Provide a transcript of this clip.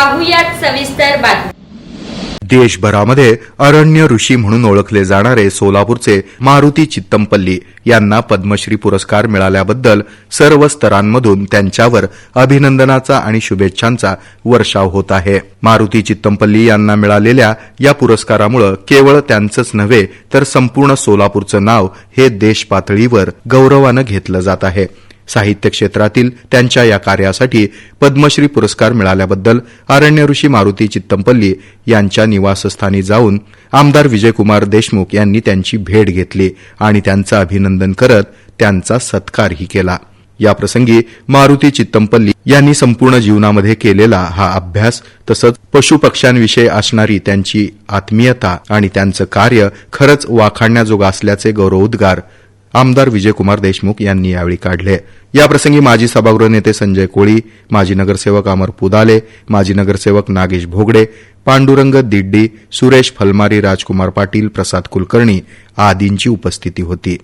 पाहूयात सविस्तर बातमी देशभरामध्ये अरण्य ऋषी म्हणून ओळखले जाणारे सोलापूरचे मारुती चित्तमपल्ली यांना पद्मश्री पुरस्कार मिळाल्याबद्दल सर्व स्तरांमधून त्यांच्यावर अभिनंदनाचा आणि शुभेच्छांचा वर्षाव होत आहे. मारुती चित्तमपल्ली यांना मिळालेल्या या पुरस्कारामुळे केवळ त्यांचंच नव्हे तर संपूर्ण सोलापूरचं नाव हे देशपातळीवर गौरवानं घेतलं जात आहे. साहित्य क्षेत्रातील त्यांच्या या कार्यासाठी पद्मश्री पुरस्कार मिळाल्याबद्दल अरण्य ऋषी मारुती चित्तमपल्ली यांच्या निवासस्थानी जाऊन आमदार विजयकुमार देशमुख यांनी त्यांची भेट घेतली आणि त्यांचं अभिनंदन करत त्यांचा सत्कारही केला. याप्रसंगी मारुती चित्तमपल्ली यांनी संपूर्ण जीवनामध्ये केलेला हा अभ्यास तसंच पशुपक्ष्यांविषयी असणारी त्यांची आत्मीयता आणि त्यांचं कार्य खरंच वाखाणण्याजोगं असल्याचे गौरवोद्गार आमदार विजयकुमार देशमुख यांनी यावेळी काढले. याप्रसंगी माजी सभागृह नेते संजय कोळी माजी नगरसेवक अमर पुदाले माजी नगरसेवक नागेश भोगडे पांडुरंग दिड्डी सुरेश फलमारी राजकुमार पाटील प्रसाद कुलकर्णी आदींची उपस्थिती होती.